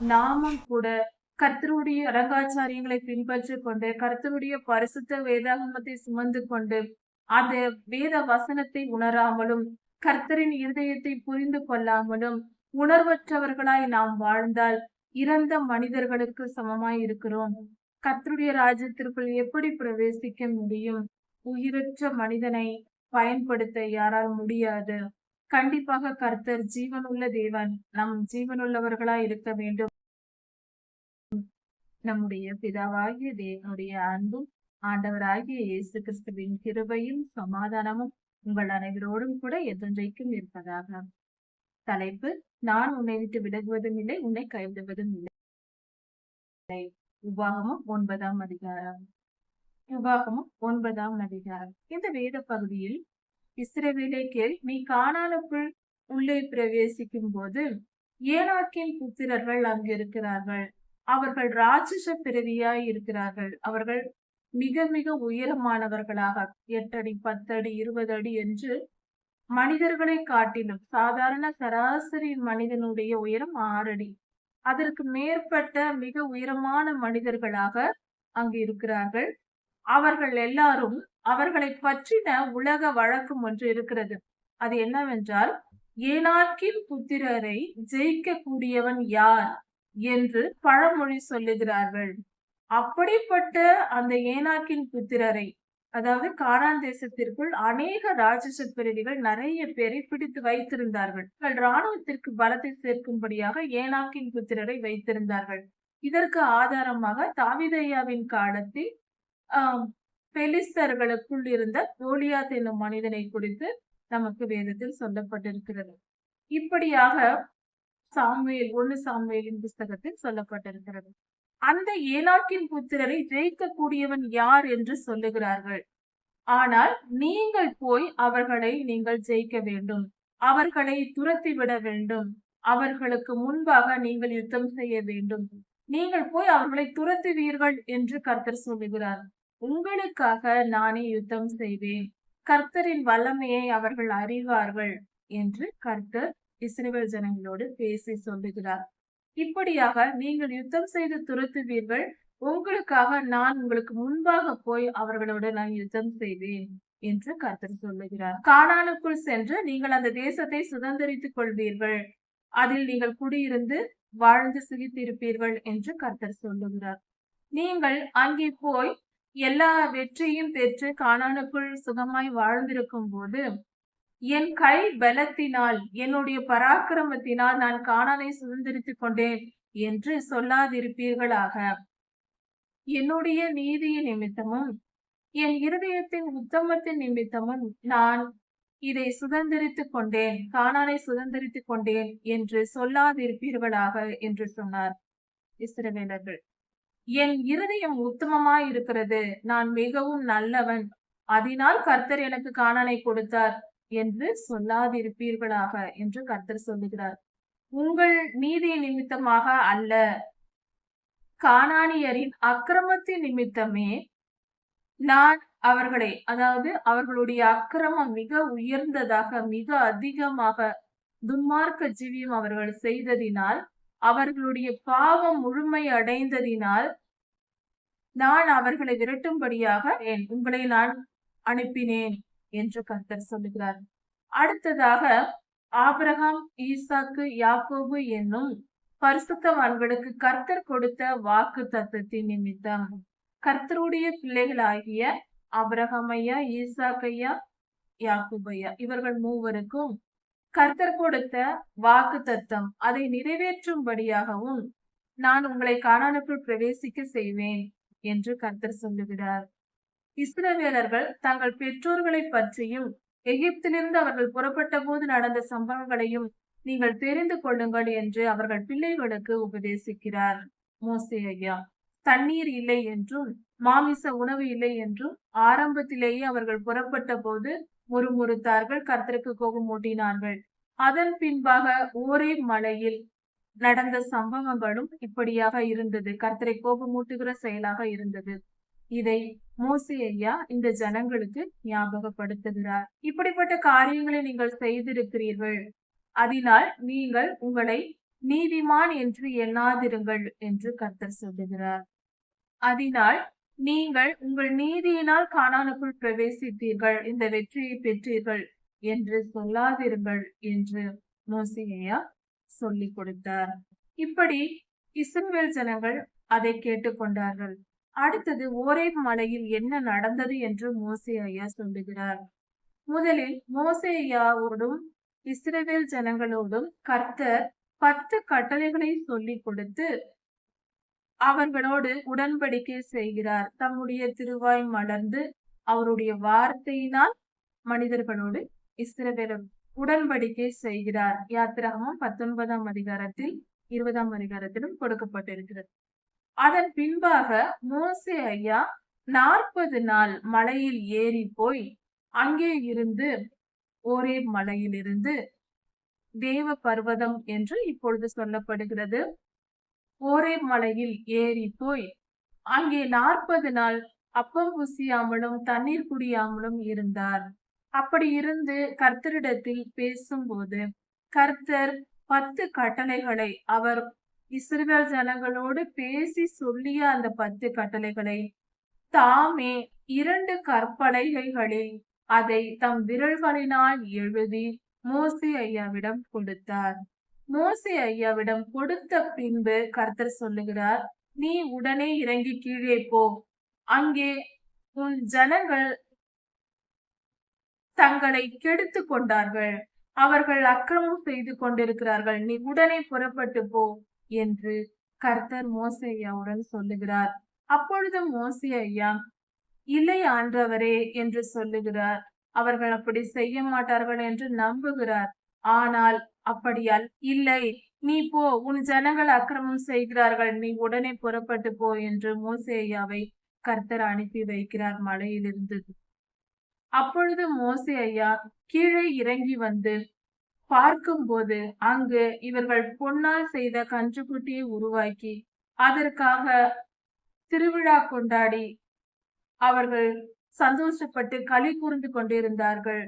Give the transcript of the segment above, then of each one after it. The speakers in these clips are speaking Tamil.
நாமும் கூட கர்த்தருடைய அடங்காச்சாரியங்களை பின்பற்றி கொண்டு கர்த்தருடைய பரிசுத்த வேதாகமத்தை சுமந்து கொண்டு அந்த வேத வசனத்தை உணராமலும் கர்த்தரின் இருதயத்தை புரிந்து கொள்ளாமலும் உணர்வற்றவர்களாய் நாம் வாழ்ந்தால் இறந்த மனிதர்களுக்கு சமமாய் இருக்கிறோம். கர்த்தருடைய ராஜ்யத்திற்குள் எப்படி பிரவேசிக்க முடியும்? உயிரற்ற மனிதனை பயன்படுத்த யாரால் முடியாது. கண்டிப்பாக கர்த்தர் ஜீவனுள்ள தேவன் நம் ஜீவனுள்ளவர்களாய் இருக்க வேண்டும். நம்முடைய பிதாவாகிய தேவனுடைய அன்பும் ஆண்டவராகிய இயேசு கிறிஸ்துவின் கிருபையும் சமாதானமும் உங்கள் அனைவரோடும் கூட என்றென்றைக்கும் இருப்பதாக. தலைப்பு நான் உன்னை விட்டு விலகுவதும் இல்லை உன்னை கைவிடுவதும் இல்லை. உபாகமும் ஒன்பதாம் அதிகாரம். உபாகமும் ஒன்பதாம் அதிகாரம். இந்த வேத பகுதியில் இஸ்ரவேலே கேள் நீ காணாலுக்குள் உள்ளே பிரவேசிக்கும் போது ஏனாக்கின் புத்திரர்கள் அங்கு இருக்கிறார்கள் அவர்கள் ராட்சச பிறவியாய் இருக்கிறார்கள். அவர்கள் மிக மிக உயரமானவர்களாக எட்டடி பத்தடி இருபது அடி என்று மனிதர்களை காட்டிலும் சாதாரண சராசரி மனிதனுடைய உயரம் ஆறு அடி அதற்கு மேற்பட்ட மிக உயரமான மனிதர்களாக அங்கு இருக்கிறார்கள். அவர்கள் எல்லாரும் அவர்களை பற்றின உலக வழக்கம் ஒன்று இருக்கிறது. அது என்னவென்றால் ஏனாக்கின் புத்திரரை ஜெயிக்க கூடியவன் யார்? என்று பழமொழி சொல்லுகிறார்கள். அப்படிப்பட்ட அந்த ஏனாக்கின் புத்திரரை அதாவது கானான் தேசத்திற்குள் அநேக ராட்சச பிரிவுகள் நிறைய பேரை பிடித்து வைத்திருந்தார்கள். இராணுவத்திற்கு பலத்தை சேர்க்கும்படியாக ஏனாக்கின் புத்திரரை வைத்திருந்தார்கள். இதற்கு ஆதாரமாக தாவிதையாவின் காலத்தில் ஆஹ் பெலிஸ்தர்களுக்குள் இருந்த கோலியாத் என்னும் மனிதனை குறித்து நமக்கு வேதத்தில் சொல்லப்பட்டிருக்கிறது. இப்படியாக சாமுவேல் ஒண்ணு சாமுவேலின் புஸ்தகத்தில் சொல்லப்பட்டிருக்கிறது. அந்த ஏனாக்கின் புத்திரரை ஜெயிக்கக்கூடியவன் யார் என்று சொல்லுகிறார்கள். ஆனால் நீங்கள் போய் அவர்களை நீங்கள் ஜெயிக்க வேண்டும். அவர்களை துரத்தி விட வேண்டும். அவர்களுக்கு முன்பாக நீங்கள் யுத்தம் செய்ய வேண்டும். நீங்கள் போய் அவர்களை துரத்துவீர்கள் என்று கர்த்தர் சொல்லுகிறார். உங்களுக்காக நானே யுத்தம் செய்வேன். கர்த்தரின் வல்லமையை அவர்கள் அறிவார்கள் என்று கர்த்தர் இஸ்ரேல் ஜனங்களோடு பேசி சொல்லுகிறார். இப்படியாக நீங்கள் யுத்தம் செய்து துரத்துவீர்கள். உங்களுக்காக நான் உங்களுக்கு முன்பாக போய் அவர்களோடு நான் யுத்தம் செய்வேன் என்று கர்த்தர் சொல்லுகிறார். காணானுக்குள் சென்று நீங்கள் அந்த தேசத்தை சுதந்திரித்துக் கொள்வீர்கள். அதில் நீங்கள் குடியிருந்து வாழ்ந்து சுகித்திருப்பீர்கள் என்று கர்த்தர் சொல்லுகிறார். நீங்கள் அங்கே போய் எல்லா வெற்றியும் பெற்று காணானுக்குள் சுகமாய் வாழ்ந்திருக்கும் போது என் கை பலத்தினால் என்னுடைய பராக்கிரமத்தினால் நான் காணானை சுதந்திரித்துக் கொண்டேன் என்று சொல்லாதிருப்பீர்களாக. என்னுடைய நீதியின் நிமித்தமும் என் இருதயத்தின் உத்தமத்தின் நிமித்தமும் நான் இதை சுதந்திரித்துக் கொண்டேன் காணானை சுதந்திரித்துக் கொண்டேன் என்று சொல்லாதிருப்பீர்களாக என்று சொன்னார். இஸ்ரவேலர்கள் என் இருதயம் உத்தமமாய் இருக்கிறது நான் மிகவும் நல்லவன். அதனால் கர்த்தர் எனக்கு காணனை கொடுத்தார். என்று சொல்லாதிருப்பீர்களாக என்று கர்த்தர் சொல்லுகிறார். உங்கள் நீதி நிமித்தமாக அல்ல. காணானியரின் அக்கிரமத்தின் நிமித்தமே நான் அவர்களை அதாவது அவர்களுடைய அக்கிரமம் மிக உயர்ந்ததாக மிக அதிகமாக துன்மார்க்க ஜீவியம் அவர்கள் செய்ததினால் அவர்களுடைய பாவம் முழுமை அடைந்ததினால் நான் அவர்களை விரட்டும்படியாக உங்களை நான் அனுப்பினேன். என்று கர்த்தர் சொல்லுகிறார். அடுத்ததாக ஆபிரகாம் ஈசாக்கு யாக்கோபு என்னும் பரிசுத்தவான்களுக்கு கர்த்தர் கொடுத்த வாக்கு தத்துவத்தின் நிமித்தம் கர்த்தருடைய பிள்ளைகளாகிய அபிரகமையா ஈசாக்கையா யாக்குபையா இவர்கள் மூவருக்கும் கர்த்தர் கொடுத்த வாக்கு தத்தம் அதை நிறைவேற்றும்படியாகவும் நான் உங்களை காணானுக்குள் பிரவேசிக்க செய்வேன் என்று கர்த்தர் சொல்லுகிறார். இஸ்ரவேலர்கள் தங்கள் பெற்றோர்களை பற்றியும் எகிப்திலிருந்து அவர்கள் புறப்பட்ட போது நடந்த சம்பவங்களையும் நீங்கள் தெரிந்து கொள்ளுங்கள் என்று அவர்கள் பிள்ளைகளுக்கு உபதேசிக்கிறார் மோசே ஐயா. தண்ணீர் இல்லை என்றும் மாமிச உணவு இல்லை என்றும் ஆரம்பத்திலேயே அவர்கள் புறப்பட்ட போது முறுமுறுத்தார்கள் கர்த்தருக்கு கோபம் மூட்டினார்கள். அதன் பின்பாக ஓரே மலையில் நடந்த சம்பவங்களும் இப்படியாக இருந்தது. கர்த்தரை கோபமூட்டுகிற செயலாக இருந்தது. இதை மோசி ஐயா இந்த ஜனங்களுக்கு ஞாபகப்படுத்துகிறார். இப்படிப்பட்ட காரியங்களை நீங்கள் செய்திருக்கிறீர்கள். அதனால் நீங்கள் உங்களை நீதிமான் என்று எண்ணாதிருங்கள் என்று கர்த்தர் சொல்லுகிறார். அதனால் நீங்கள் உங்கள் நீதியினால் காணானுக்குள் பிரவேசித்தீர்கள். இந்த வெற்றியை பெற்றீர்கள் என்று சொல்லாதிருங்கள் என்று மோசையா சொல்லி கொடுத்தார். இப்படி இஸ்ரேல் ஜனங்கள் அதை கேட்டுக்கொண்டார்கள் அடுத்தது ஓரே மலையில் என்ன நடந்தது என்று மோசே ஐயா சொல்லுகிறார். முதலில் மோசே ஐயாவோடும் இஸ்ரவேல் ஜனங்களோடும் கர்த்தர் பத்து கட்டளைகளை சொல்லிக் கொடுத்து அவர்களோடு உடன்படிக்கை செய்கிறார். தம்முடைய திருவாய் மலர்ந்து அவருடைய வார்த்தையினால் மனிதர்களோடு இஸ்ரவேலும் உடன்படிக்கை செய்கிறார். யாத்திராகமும் பத்தொன்பதாம் அதிகாரத்தில் இருபதாம் அதிகாரத்திலும் கொடுக்கப்பட்டிருக்கிறது. அதன் பின்பாக மோசே ஐயா நாற்பது நாள் மலையில் ஏறி போய் அங்கே இருந்து ஒரே மலையில் இருந்து தேவ பர்வதம் என்று இப்பொழுது சொல்லப்படுகிறது. ஒரே மலையில் ஏறி போய் அங்கே நாற்பது நாள் அப்பம் புசியாமலும் தண்ணீர் குடியாமலும் இருந்தார். அப்படி இருந்து கர்த்தரிடத்தில் பேசும்போது கர்த்தர் பத்து கட்டளைகளை அவர் இஸ்ரவேல் ஜனங்களோடு பேசி சொல்லிய அந்த பத்து கட்டளைகளை தாமே இரண்டு கற்பலகைகளில் அதை தம் விரல்களினால் எழுதி மோசி ஐயாவிடம் கொடுத்தார். மோசி ஐயாவிடம் கொடுத்த பின்பு கர்த்தர் சொல்லுகிறார் நீ உடனே இறங்கி கீழே போ. அங்கே உன் ஜனங்கள் தங்களை கெடுத்து கொண்டார்கள். அவர்கள் அக்கிரமம் செய்து கொண்டிருக்கிறார்கள். நீ உடனே புறப்பட்டு போ. என்று கர்த்தர் மோசே ஐயாவுடன் சொல்லுகிறார். அப்பொழுது மோசே ஐயா இல்லை ஆண்டவரே என்று சொல்லுகிறார். அவர்கள் அப்படி செய்ய மாட்டார்கள் என்று நம்புகிறார். ஆனால் அப்படியால் இல்லை. நீ போ உன் ஜனங்கள் அக்கிரமம் செய்கிறார்கள். நீ உடனே புறப்பட்டு போ என்று மோசேயாவை கர்த்தர் அனுப்பி வைக்கிறார் மலையிலிருந்து. அப்பொழுது மோசே ஐயா கீழே இறங்கி வந்து பார்க்கும்போது அங்கு இவர்கள் பொன்னால் செய்த கன்றுக்குட்டியை உருவாக்கி அதற்காக திருவிழா கொண்டாடி அவர்கள் சந்தோஷப்பட்டு களி கூர்ந்து கொண்டிருந்தார்கள்.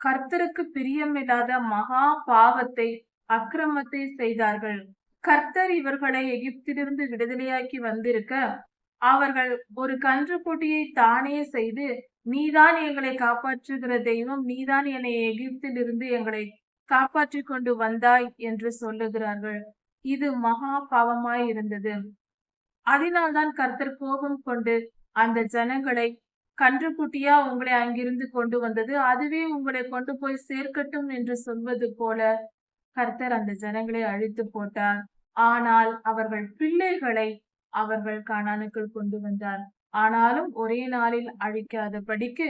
கர்த்தருக்கு பிரியமில்லாத மகா பாவத்தை அக்கிரமத்தை செய்தார்கள். கர்த்தர் இவர்களை எகிப்திலிருந்து விடுதலையாக்கி வந்திருக்க அவர்கள் ஒரு கன்றுக்குட்டியை தானே செய்து நீதான் எங்களை காப்பாற்றுகிற தெய்வம் நீதான் என்னை எகிப்திலிருந்து எங்களை காப்பாற்றி கொண்டு வந்தாய் என்று சொல்லுகிறார்கள். இது மகா பாவமாய் இருந்தது அதனால்தான் கர்த்தர் கோபம் கொண்டு அந்த ஜனங்களை கன்றுக்குட்டியா உங்களை அங்கிருந்து கொண்டு வந்தது. அதுவே உங்களை கொண்டு போய் சேர்க்கட்டும் என்று சொல்வது போல கர்த்தர் அந்த ஜனங்களை அழித்து போட்டார். ஆனால் அவர்கள் பிள்ளைகளை அவர்கள் காணானுக்குள் கொண்டு வந்தார். ஆனாலும் ஒரே நாளில் அழிக்காதபடிக்கு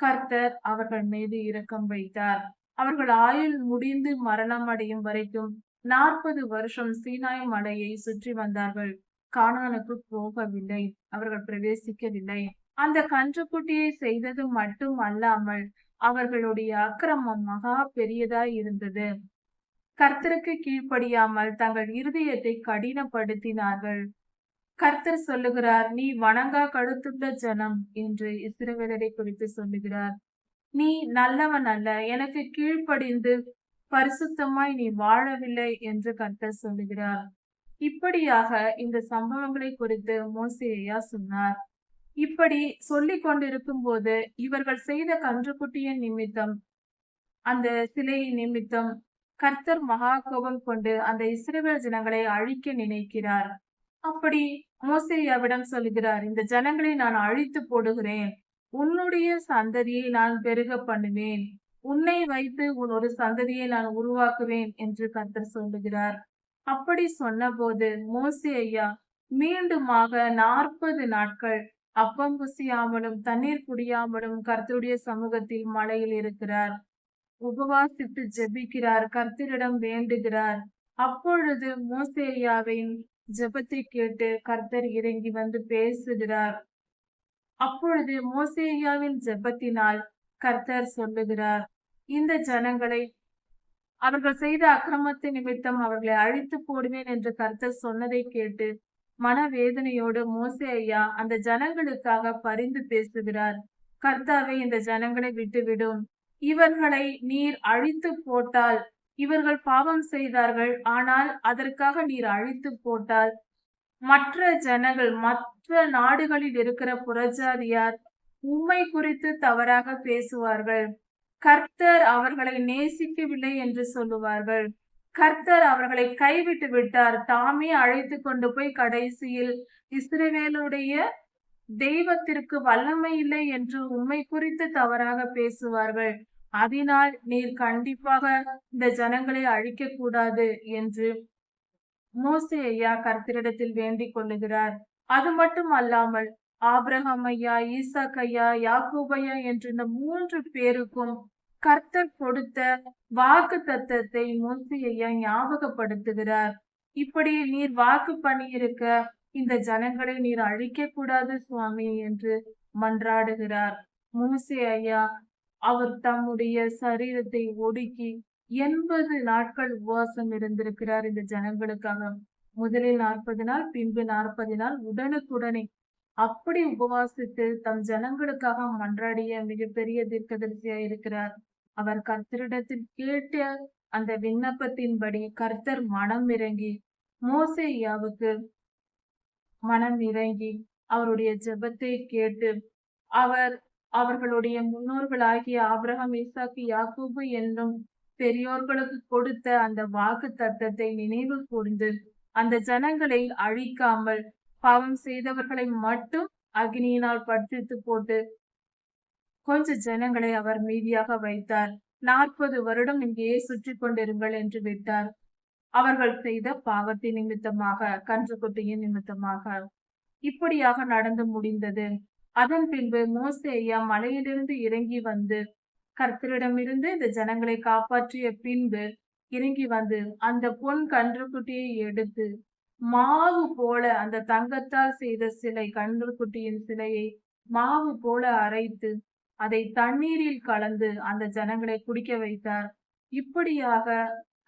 கர்த்தர் அவர்கள் மீது இரக்கம் வைத்தார். அவர்கள் ஆயுள் முடிந்து மரணம் அடையும் வரைக்கும் நாற்பது வருஷம் சீனாய் மலையை சுற்றி வந்தார்கள். காணானுக்கு போகவில்லை. அவர்கள் பிரவேசிக்கவில்லை. அந்த கன்றுக்குட்டியை செய்தது மட்டும் அல்லாமல் அவர்களுடைய அக்கிரமம் மகா பெரியதாய் இருந்தது. கர்த்தருக்கு கீழ்ப்படியாமல் தங்கள் இருதயத்தை கடினப்படுத்தினார்கள். கர்த்தர் சொல்லுகிறார் நீ வணங்கா கழுத்துள்ள ஜனம் என்று இஸ்ரவேலரை குறித்து சொல்லுகிறார். நீ நல்லவன் அல்ல. எனக்கு கீழ்ப்படிந்து பரிசுத்தமாய் நீ வாழவில்லை என்று கர்த்தர் சொல்லுகிறார். இப்படியாக இந்த சம்பவங்களை குறித்து மோசேயா சொன்னார். இப்படி சொல்லிக் கொண்டிருக்கும் போது இவர்கள் செய்த கன்றுக்குட்டியின் நிமித்தம் அந்த சிலையின் நிமித்தம் கர்த்தர் மகா கோபம் கொண்டு அந்த இஸ்ரேல் ஜனங்களை அழிக்க நினைக்கிறார். அப்படி மோசேயாவிடம் சொல்லுகிறார் இந்த ஜனங்களை நான் அழித்து போடுகிறேன். உன்னுடைய சந்ததியை நான் பெருக பண்ணுவேன். உன்னை வைத்து உன் ஒரு சந்ததியை நான் உருவாக்குவேன் என்று கர்த்தர் சொல்லுகிறார். அப்படி சொன்னபோது மோசி ஐயா மீண்டுமாக நாற்பது நாட்கள் அப்பம் புசியாமலும் தண்ணீர் குடியாமலும் கர்த்தருடைய சமூகத்தில் மலையில் இருக்கிறார். உபவாசித்து ஜெபிக்கிறார் கர்த்தரிடம் வேண்டுகிறார். அப்பொழுது மோசேயாவின் ஜெபத்தை கேட்டு கர்த்தர் இறங்கி வந்து பேசுகிறார். அப்பொழுது மோசேயாவின் ஜெபத்தினால் கர்த்தர் சொல்லுகிறார் இந்த ஜனங்களை அவர்கள் செய்த அக்கிரமத்து நிமித்தம் அவர்களை அழித்து போடுவேன் என்று கர்த்தர் சொன்னதை கேட்டு மனவேதனையோடு மோசே ஐயா அந்த ஜனங்களுக்காக பரிந்து பேசுகிறார் கர்த்தாவை இந்த ஜனங்களை விட்டுவிடும். இவர்களை நீர் அழித்து போட்டால் இவர்கள் பாவம் செய்தார்கள் ஆனால் அதற்காக நீர் அழித்து போட்டால் மற்ற ஜனங்கள் மத் மற்ற நாடுகளில் இருக்கிற புறஜாதியார் உண்மை குறித்து தவறாக பேசுவார்கள். கர்த்தர் அவர்களை நேசிக்கவில்லை என்று சொல்லுவார்கள். கர்த்தர் அவர்களை கைவிட்டு விட்டார். தாமே அழைத்து கொண்டு போய் கடைசியில் இஸ்ரேவேலுடைய தெய்வத்திற்கு வல்லமை இல்லை என்று உண்மை குறித்து தவறாக பேசுவார்கள். அதனால் நீர் கண்டிப்பாக இந்த ஜனங்களை அழிக்க கூடாது என்று மோசி ஐயா கர்த்தரிடத்தில் வேண்டிக் கொள்ளுகிறார். அது மட்டும் அல்லாமல் ஆபிரகாம் ஐயா ஈசாக் ஐயா என்ற இந்த மூன்று பேருக்கும் கர்த்தர் கொடுத்த வாக்கு தத்தத்தை மோசே ஐயா ஞாபகப்படுத்துகிறார். இப்படி நீர் வாக்கு பண்ணியிருக்க இந்த ஜனங்களை நீர் அழிக்க கூடாது சுவாமி என்று மன்றாடுகிறார். மூசி ஐயா அவர் தம்முடைய சரீரத்தை ஒடுக்கி எண்பது நாட்கள் உபவாசம் இருந்திருக்கிறார் இந்த ஜனங்களுக்காக. முதலில் நாற்பது நாள் பின்பு நாற்பது நாள் உடனுக்குடனே அப்படி உபவாசித்து தம் ஜனங்களுக்காக மன்றாடிய மிகப்பெரிய தீர்க்கதரிசியா இருக்கிறார். அவர் கர்த்தரிடத்தில் கேட்ட அந்த விண்ணப்பத்தின்படி கர்த்தர் மனம் இறங்கி மோசேயாவுக்கு மனம் இறங்கி அவருடைய ஜெபத்தை கேட்டு அவர் அவர்களுடைய முன்னோர்களாகிய ஆபிரகம் ஈசாக்கு யாக்கூபு என்னும் பெரியோர்களுக்கு கொடுத்த அந்த வாக்கு தத்தத்தை நினைவு கூர்ந்து அந்த ஜனங்களை அழிக்காமல் பாவம் செய்தவர்களை மட்டும் அக்னியினால் படுத்து போட்டு கொஞ்ச ஜனங்களை அவர் மீதியாக வைத்தார். நாற்பது வருடம் இங்கேயே சுற்றி கொண்டிருங்கள் என்று விட்டார். அவர்கள் செய்த பாவத்தின் நிமித்தமாக கன்றுக்குட்டியின் நிமித்தமாக. இப்படியாக நடந்து முடிந்தது. அதன் பின்பு மோசேயா மலையிலிருந்து இறங்கி வந்து கர்த்தரிடமிருந்து இந்த ஜனங்களை காப்பாற்றிய பின்பு இறங்கி வந்து அந்த பொன் கன்றுக்குட்டியை எடுத்து மாவு போல அந்த தங்கத்தால் செய்த சிலை கன்றுக்குட்டியின் சிலையை மாவு போல அரைத்து அதை தண்ணீரில் கலந்து அந்த ஜனங்களை குடிக்க வைத்தார். இப்படியாக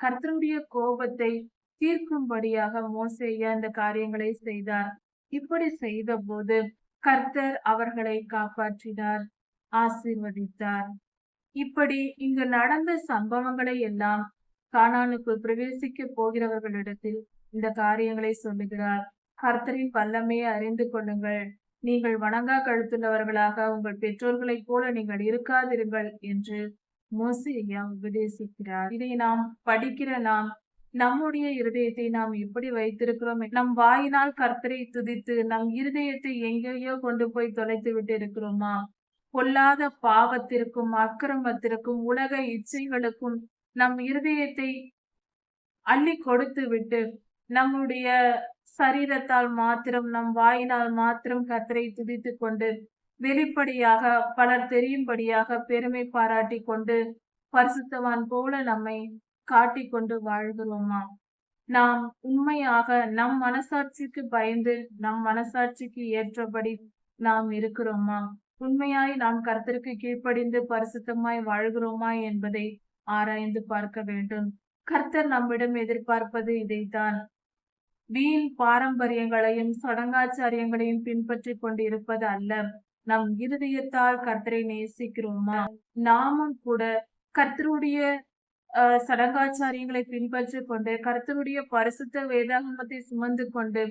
கர்த்தருடைய கோபத்தை தீர்க்கும்படியாக மோசைய அந்த காரியங்களை செய்தார். இப்படி செய்த போது கர்த்தர் அவர்களை காப்பாற்றினார் ஆசீர்வதித்தார். இப்படி இங்கு நடந்த சம்பவங்களை எல்லாம் கானானுக்குள் பிரவேசிக்க போகிறவர்களிடத்தில் இந்த காரியங்களை சொல்லுகிறார். கர்த்தரின் பல்லமையை அறிந்து கொள்ளுங்கள். நீங்கள் வணங்கா கழுத்துள்ளவர்களாக உங்கள் பெற்றோர்களைப் போல நீங்கள் இருக்காதிருங்கள் என்று மோசையா உபதேசிக்கிறார். இதை நாம் படிக்கிற நாம் நம்முடைய இருதயத்தை நாம் எப்படி வைத்திருக்கிறோம் நம் வாயினால் கர்த்தரை துதித்து நம் இருதயத்தை எங்கேயோ கொண்டு போய் தொலைத்து விட்டு இருக்கிறோமா பொல்லாத பாவத்திற்கும் அக்கிரமத்திற்கும் உலக இச்சைகளுக்கும் நம் இருதயத்தை அள்ளி கொடுத்து விட்டு நம்முடைய சரீரத்தால் மாத்திரம் நம் வாயினால் மாத்திரம் கத்தரை துதித்து கொண்டு வெளிப்படையாக பலர் தெரியும்படியாக பெருமை பாராட்டி கொண்டு பரிசுத்தவான் போல நம்மை காட்டிக்கொண்டு வாழ்கிறோமா? நாம் உண்மையாக நம் மனசாட்சிக்கு பயந்து நம் மனசாட்சிக்கு ஏற்றபடி நாம் இருக்கிறோமா? உண்மையாய் நாம் கருத்திற்கு கீழ்ப்படிந்து பரிசுத்தமாய் வாழ்கிறோமா என்பதை ஆராய்ந்து பார்க்க வேண்டும். கர்த்தர் நம்மிடம் எதிர்பார்ப்பது இதைத்தான். வீண் பாரம்பரியங்களையும் சடங்காச்சாரியங்களையும் பின்பற்றி கொண்டிருப்பது அல்ல. நம் இருதயத்தால் கர்த்தரை நேசிக்கிறோமா? நாமும் கூட கர்த்தருடைய அஹ், சடங்காச்சாரியங்களை பின்பற்றி கொண்டு கர்த்தருடைய பரிசுத்த வேதாகமத்தை சுமந்து கொண்டு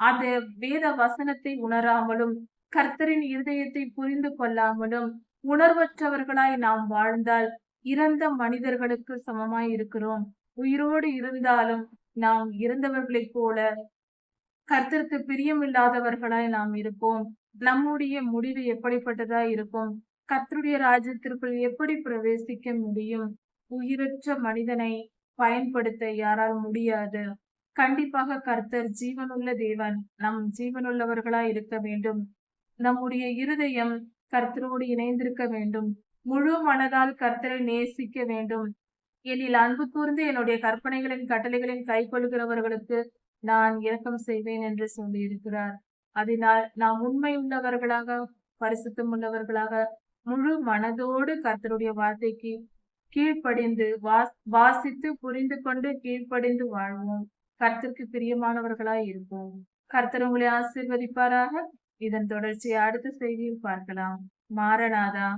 அந்த வேத வசனத்தை உணராமலும் கர்த்தரின் இருதயத்தை புரிந்து கொள்ளாமலும் உணர்வற்றவர்களாய் நாம் வாழ்ந்தால் இறந்த மனிதர்களுக்கு சமமாய் இருக்கிறோம். உயிரோடு இருந்தாலும் நாம் இறந்தவர்களைப் போல கர்த்தருக்கு பிரியமில்லாதவர்களாய் நாம் இருப்போம். நம்முடைய முடிவு எப்படிப்பட்டதா இருக்கும்? கர்த்தருடைய ராஜ்யத்திற்குள் எப்படி பிரவேசிக்க முடியும்? உயிரற்ற மனிதனை பயன்படுத்த யாரால் முடியாது? கண்டிப்பாக கர்த்தர் ஜீவனுள்ள தேவன். நம் ஜீவனுள்ளவர்களாய் இருக்க வேண்டும். நம்முடைய இருதயம் கர்த்தரோடு இணைந்திருக்க வேண்டும். முழு மனதால் கர்த்தரை நேசிக்க வேண்டும். என்னில் அன்பு கூர்ந்து என்னுடைய கற்பனைகளின் கட்டளைகளின் கை கொள்கிறவர்களுக்கு நான் இரக்கம் செய்வேன் என்று சொல்லியிருக்கிறார். அதனால் நாம் உண்மை உள்ளவர்களாக பரிசுத்தம் உள்ளவர்களாக முழு மனதோடு கர்த்தருடைய வார்த்தைக்கு கீழ்ப்படிந்து வாஸ் வாசித்து புரிந்து கொண்டு கீழ்ப்படிந்து வாழ்வோம். கர்த்தருக்கு பிரியமானவர்களாய் இருப்போம். கர்த்தர் உங்களை ஆசீர்வதிப்பாராக. இதன் தொடர்ச்சியை அடுத்த செய்தியில் பார்க்கலாம். மாரநாதா